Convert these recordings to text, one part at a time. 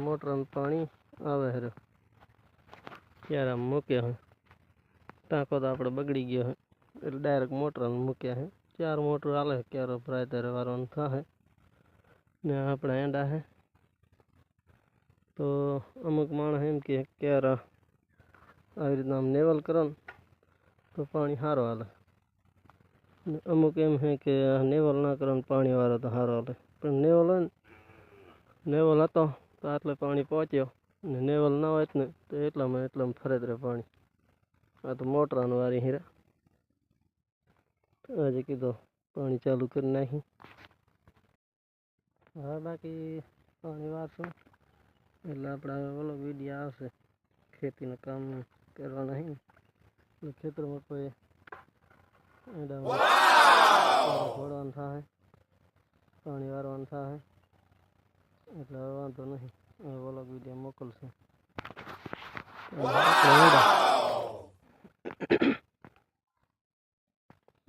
موٹر موقع بگڑی گیا એટલે direct motor મૂક્યા છે. ચાર મોટર હાલે ક્યારો ભરાય ત્યારે વારવાનું થાય ને આપણા એંડા છે. તો અમુક માણસ એમ કે ક્યારે આવી રીતના આમ નેવલ કરો તો પાણી સારું હાલે. અમુક એમ છે કે નેવલ ના કરો ને પાણી વાળો તો સારો હાલે. પણ નેવલ હોય ને, નેવલ હતો, તો આટલે પાણી પહોંચ્યો. ને નેવલ ના હોય ને, તો એટલામાં એટલામાં ફરજ રહે પાણી. આ તો મોટરાનું વારી હીરા. આજે કીધો પાણી ચાલુ કરી નાખી હા બાકી પાણી વારશું એટલે આપણે ઓલો વીડિયો આવશે ખેતીનું કામ કરવા નહીં એટલે ખેતરમાં કોઈ ઘોડવાનું થાય પાણી વારવાનું થાય એટલે વાંધો નહીં હવે ઓલો વીડિયો મોકલશે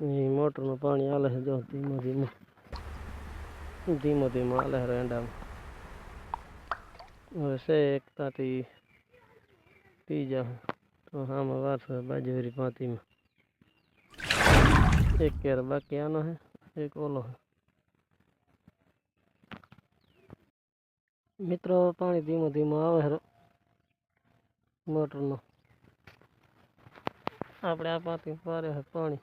એ મોટરનું પાણી હાલે છે જો ધીમો ધીમો ધીમો ધીમો હાલે છે રેંડામાં હવે છે એક તાતી પી જાવ તો આમાં વારસો બાજુરી પાતીમાં એક કેર બાકી આનો હે એક ઓલો હે મિત્રો પાણી ધીમો ધીમો આવે છે મોટરનો આપણે આ પાતી પારે છે પાણી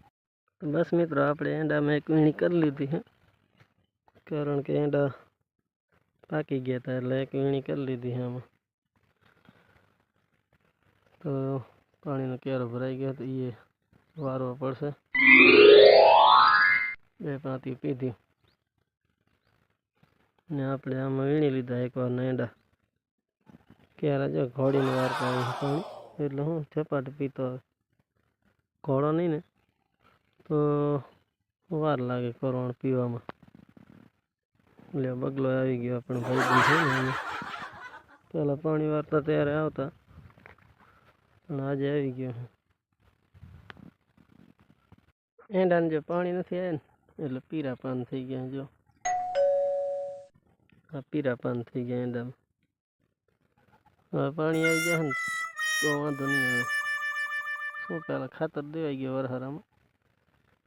છે બસ મિત્રો આપણે એંડામાં એક વીણી કરી લીધી છે કારણ કે એંડા પાકી ગયા હતા એટલે એક વીણી કરી લીધી છે આમાં તો પાણીનો ક્યારો ભરાઈ ગયો તો એ વારવો પડશે બે પાતી પીધી ને આપણે આમાં વીણી લીધા એકવાર એંડા ક્યારે જો ઘોડીને વાર પાણી છે પાણી એટલે હું ઝપાટ પીતો આવે ઘોડો નહીં ને તો વાર લાગે કરવાનું પીવામાં. એટલે બગલો આવી ગયો આપણે ભાઈ છે ને પહેલાં પાણી વારતા ત્યારે આવતા. પણ આજે આવી ગયો એંડાને જો પાણી નથી આવ્યા ને, એટલે પીરા પાન થઈ ગયા જો. આ પીરા પાન થઈ ગયા એંડામાં. હવે પાણી આવી જાય ને, તો વાંધો નહીં આવે. શું પહેલાં ખાતર દેવાઈ ગયો વરહારામાં?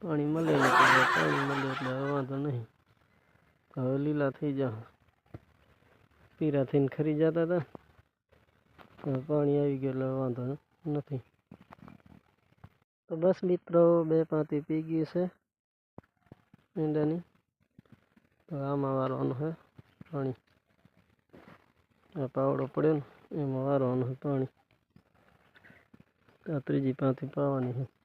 પાણી મળે એટલે પાણી મળે એટલે વાંધો નહીં. હવે લીલા થઈ જાવ પીરા થઈને ખરી જતા હતા હવે પાણી આવી ગયું એટલે વાંધો નથી. તો બસ મિત્રો, બે પાંતી પી ગયું છે. ઈંડાની. તો આમાં વારવાનું છે પાણી. આ પાવડો પડ્યો ને, એમાં વારવાનું છે પાણી. આ ત્રીજી પાંતી પાવાની છે.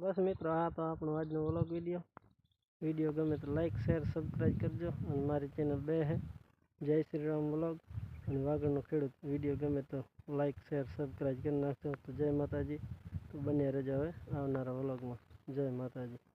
બસ મિત્રો, આ તો આપણો આજનો વ્લોગ વીડિયો વીડિયો ગમે તો લાઈક શેર સબસ્ક્રાઈબ કરજો. અને મારી ચેનલ બે હે, જય શ્રી રામ વ્લોગ. અને વાગડનો ખેડૂત વીડિયો ગમે તો લાઈક શેર સબસ્ક્રાઈબ કરી નાખજો. તો જય માતાજી. તો બન્યા રહેજો હવે આવનારા વ્લોગમાં. જય માતાજી.